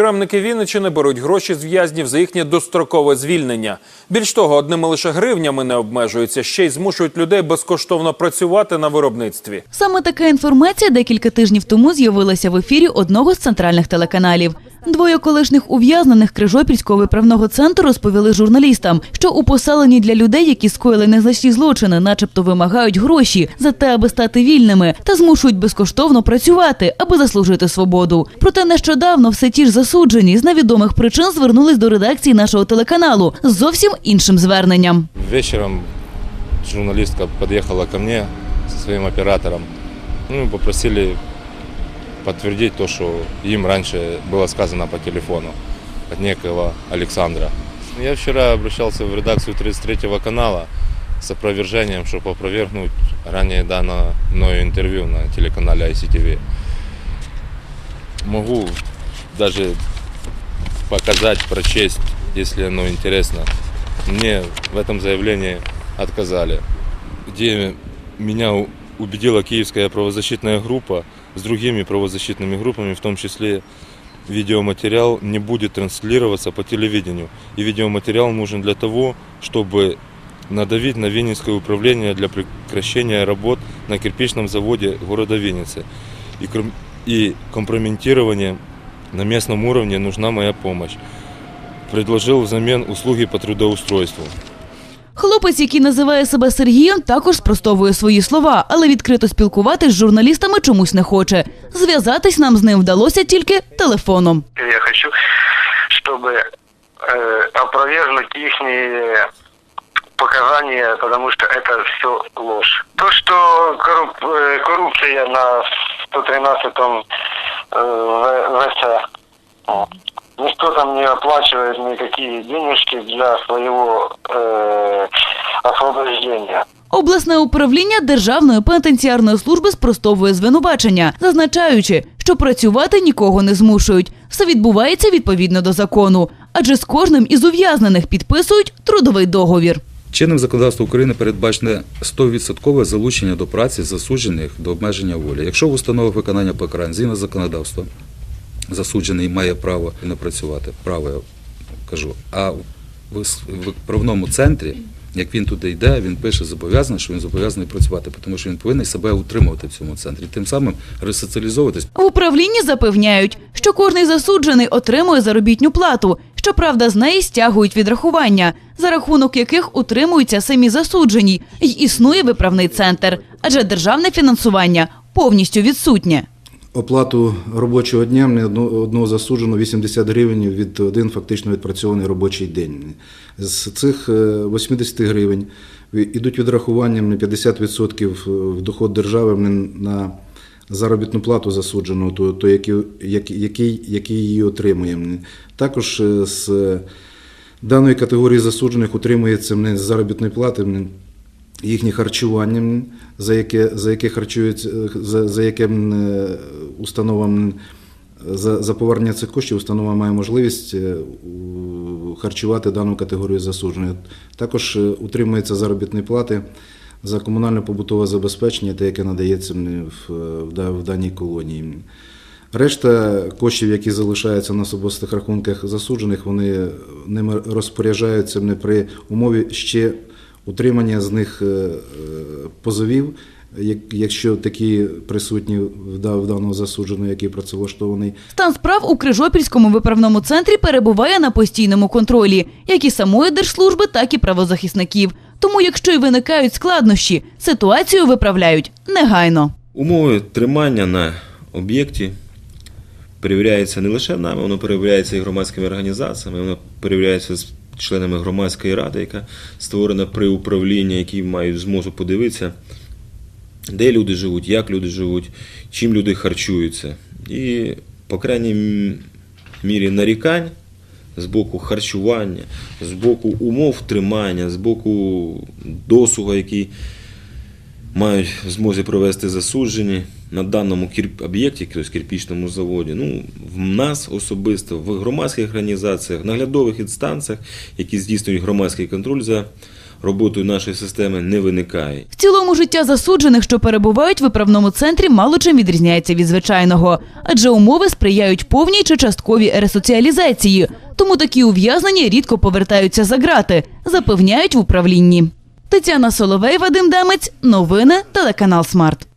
Тюремники Вінничини беруть гроші з в'язнів за їхнє дострокове звільнення. Більш того, одними лише гривнями не обмежуються, ще й змушують людей безкоштовно працювати на виробництві. Саме така інформація декілька тижнів тому з'явилася в ефірі одного з центральних телеканалів. Двоє колишніх ув'язнених Крижопільського виправного центру розповіли журналістам, що у поселенні для людей, які скоїли незначні злочини, начебто вимагають гроші за те, аби стати вільними, та змушують безкоштовно працювати, аби заслужити свободу. Проте нещодавно все ті ж засуджені з невідомих причин звернулись до редакції нашого телеканалу з зовсім іншим зверненням. Вечером журналистка подъехала ко мне со своим оператором. Ну, попросили подтвердить то, что им раньше было сказано по телефону от некого Александра. Я вчера обращался в редакцию 33 канала с опровержением, чтобы опровергнуть ранее данное мною интервью на телеканале ICTV. Могу даже показать, прочесть, если оно интересно. Мне в этом заявлении отказали. Где меня убедила киевская правозащитная группа с другими правозащитными группами, в том числе видеоматериал не будет транслироваться по телевидению. И видеоматериал нужен для того, чтобы надавить на Винницкое управление для прекращения работ на кирпичном заводе города Винницы. И, и компрометирование на местном уровне нужна моя помощь. Предложил взамен услуги по трудоустройству. Хлопець, який називає себе Сергієм, також спростовує свої слова, але відкрито спілкуватись з журналістами чомусь не хоче. Зв'язатись нам з ним вдалося тільки телефоном. Я хочу, чтобы э, опровергнуть их показания, потому что это все ложь. То, что корруп- э, коррупция на 113-м э, В- ВЦ, о, никто там не оплачивает никакие денежки для своего э, освобождения. Обласне управління Державної пенітенціарної служби спростовує звинувачення, зазначаючи, що працювати нікого не змушують. Все відбувається відповідно до закону, адже з кожним із ув'язнених підписують трудовий договір. Чинним законодавством України передбачене 100% залучення до праці засуджених до обмеження волі. Якщо в установах виконання покарань згідно законодавства засуджений має право не працювати, право я кажу, а в с- в правному центрі, як він туди йде, він пише зобов'язаний, що він зобов'язаний працювати, тому що він повинен себе утримувати в цьому центрі, тим самим ресоціалізовуватись. В управлінні запевняють, що кожний засуджений отримує заробітню плату. Щоправда, з неї стягують відрахування, за рахунок яких утримуються самі засуджені, й існує виправний центр, адже державне фінансування повністю відсутнє. Оплату робочого дня мені одного засуджено 80 гривень від один фактично відпрацьований робочий день. З цих е, 80 гривень йдуть відрахування мені 50% в доход держави мені на заробітну плату засудженого, то, то який, який, її отримує. мені. Також е, з даної категорії засуджених утримується мене з заробітної плати їхнє харчування, за яке, за яке харчують, е, за, за яке м, е, установа м, за, за повернення цих коштів установа має можливість е, харчувати дану категорію засуджених. Також утримується заробітні плати за комунальне побутове забезпечення, те, яке надається в, в даній колонії. Решта коштів, які залишаються на особистих рахунках засуджених, вони ними розпоряджаються не при умові ще утримання з них е, е, позовів, як- якщо такі присутні в даного засудженого, який працевлаштований. Стан справ у Крижопільському виправному центрі перебуває на постійному контролі, як і самої держслужби, так і правозахисників. Тому, якщо й виникають складнощі, ситуацію виправляють негайно. Умови тримання на об'єкті перевіряються не лише нами, воно перевіряється і громадськими організаціями, воно перевіряється з членами громадської ради, яка створена при управлінні, які мають змогу подивитися, де люди живуть, як люди живуть, чим люди харчуються. І, по крайній мірі, нарікань з боку харчування, з боку умов тримання, з боку досуга, який мають змозі провести засуджені на даному об'єкті, кирпічному заводі. Ну, в нас особисто, в громадських організаціях, наглядових інстанціях, які здійснюють громадський контроль за роботою нашої системи не виникає. В цілому життя засуджених, що перебувають в виправному центрі, мало чим відрізняється від звичайного, адже умови сприяють повній чи частковій ресоціалізації. Тому такі ув'язнені рідко повертаються за грати, запевняють в управлінні. Тетяна Соловей, Вадим Демець, новини, телеканал Смарт.